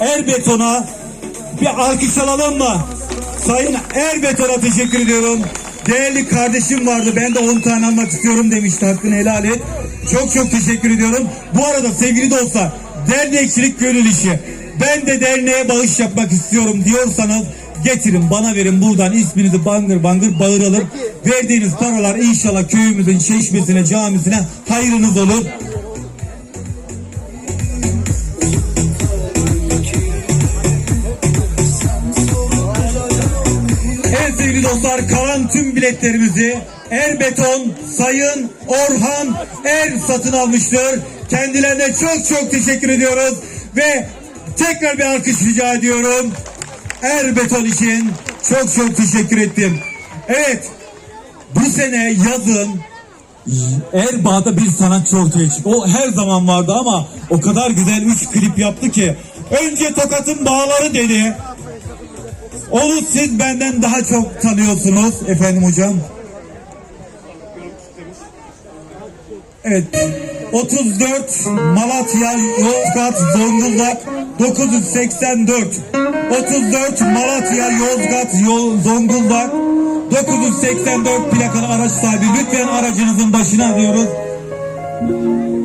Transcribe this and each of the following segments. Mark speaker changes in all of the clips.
Speaker 1: Erbeton'a bir alkış alalım mı? Sayın Erbeton'a teşekkür ediyorum. Değerli kardeşim vardı. Ben de 10 tane almak istiyorum demişti. Hakkını helal et. Çok çok teşekkür ediyorum. Bu arada sevgili dostlar dernekçilik gönül işi. Ben de derneğe bağış yapmak istiyorum diyorsanız getirin bana verin buradan isminizi bangır bangır bağıralım. Verdiğiniz paralar inşallah köyümüzün çeşmesine camisine hayrınız olur. Evet sevgili dostlar kalan tüm biletlerimizi Erbeton Sayın Orhan Er satın almıştır. Kendilerine çok çok teşekkür ediyoruz ve tekrar bir alkış rica ediyorum. Erbeton için çok çok teşekkür ettim. Evet bu sene yazın Erbaa'da bir sanatçı ortaya çıktı. O her zaman vardı ama o kadar güzel üç klip yaptı ki. Önce Tokat'ın bağları dedi. Onu siz benden daha çok tanıyorsunuz efendim hocam. Evet. 34 Malatya Yozgat Zonguldak 984 34 Malatya Yozgat Zonguldak 984 plakalı araç sahibi lütfen aracınızın başına alıyoruz.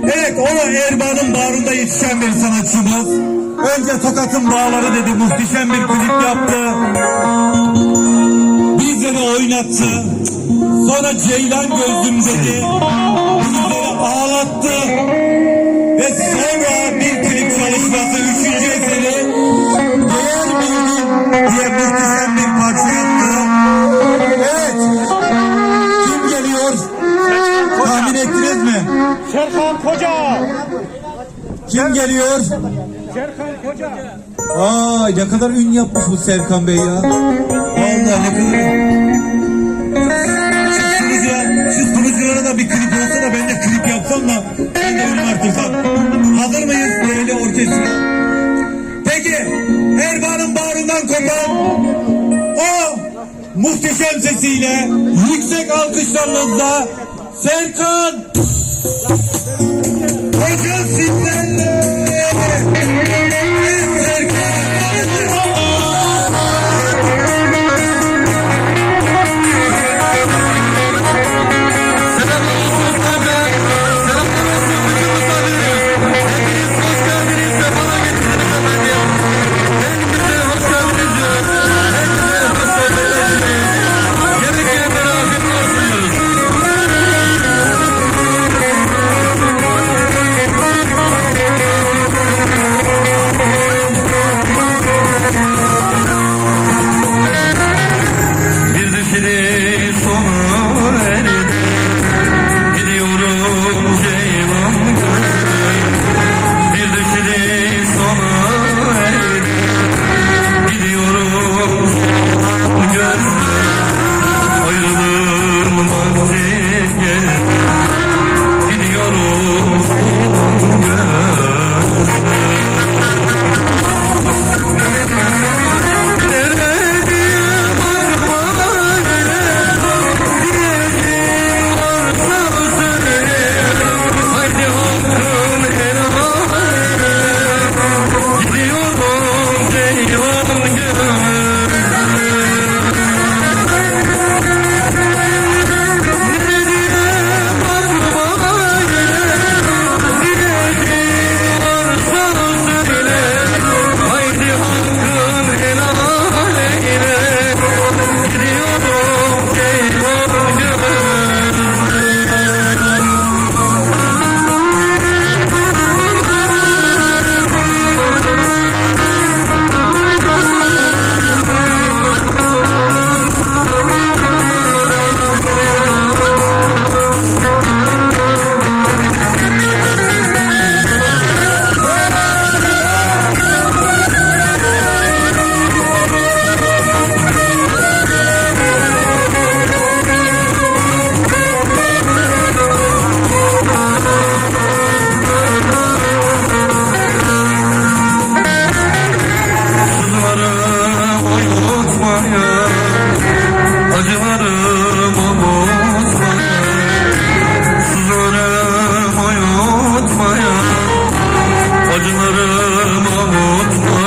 Speaker 1: Evet o da Erbaa'nın bağrında yetişen bir sanatçımız. Önce Tokat'ın bağları dedi muhteşem bir klip yaptı. Bizleri oynattı. Sonra Ceylan gözlüm dedi. Bizleri ağlattı. Ve sonra bir klip çalışması üçüncü eseri Değer Bildim diye muhteşem bir parça yaptı. Evet. Kim geliyor? Tahmin ettiniz mi?
Speaker 2: Serkan Koca.
Speaker 1: Kim geliyor?
Speaker 2: Serkan Koca.
Speaker 1: Aa ne kadar ün yapmış bu Serkan Bey ya. Vallahi ne kadar Şu sunucuya, şu sunuculara da bir klip olsa da ben de klip yapsam da ben de ün arttırsam. Hazır mıyız değerli orkestra? Peki Erbaa'nın bağrından kopan o muhteşem sesiyle yüksek alkışlarınızla Serkan Koca sizlerle Yanıma mutlu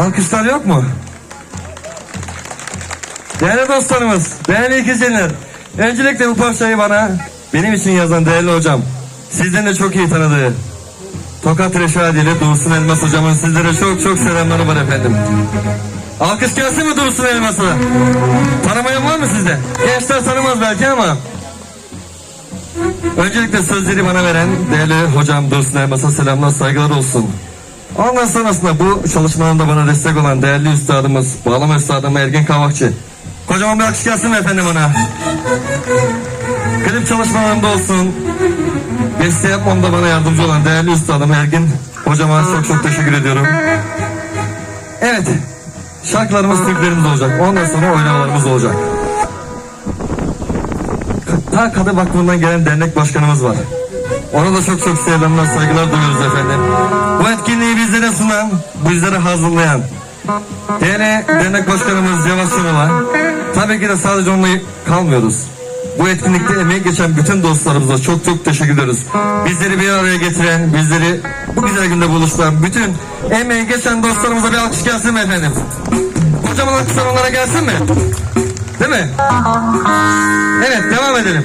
Speaker 3: Alkışlar yok mu? Değerli dostlarımız, değerli ikizler. Öncelikle bu parçayı bana benim için yazan değerli hocam. Sizden de çok iyi tanıdığı Tokat Reşadili Dursun Elmas hocamın sizlere çok çok selamları var efendim. Alkış gelsin mi Dursun Elmas'a? Tanımayan var mı sizde? Gençler tanımaz belki ama. Öncelikle sözleri bana veren değerli hocam Dursun Elmas'a selamlar saygılar olsun. Ondan sonrasında bu çalışmalarında bana destek olan değerli üstadımız, bağlama üstadım Ergin Kavakçı. Kocaman bir alkış gelsin efendim ona? Klip çalışmalarında olsun, beste yapmamda bana yardımcı olan değerli üstadım Ergin hocama çok çok teşekkür ediyorum. Evet, şarkılarımız, türkülerimiz olacak. Ondan sonra oynamalarımız olacak. Ta Kadı Vakfı'ndan gelen dernek başkanımız var. Ona da çok çok selamlar, saygılar duyuyoruz efendim. Bu etkinliği bizlere sunan, bizlere hazırlayan değerli dernek başkanımız Yavaş Şunal'a tabii ki de sadece onunla kalmıyoruz. Bu etkinlikte emeği geçen bütün dostlarımıza çok çok teşekkür ediyoruz. Bizleri bir araya getiren, bizleri bu güzel günde buluşturan bütün emeği geçen dostlarımıza bir alkış gelsin mi efendim? Kocaman alkışlar onlara gelsin mi? Değil mi? Evet devam edelim.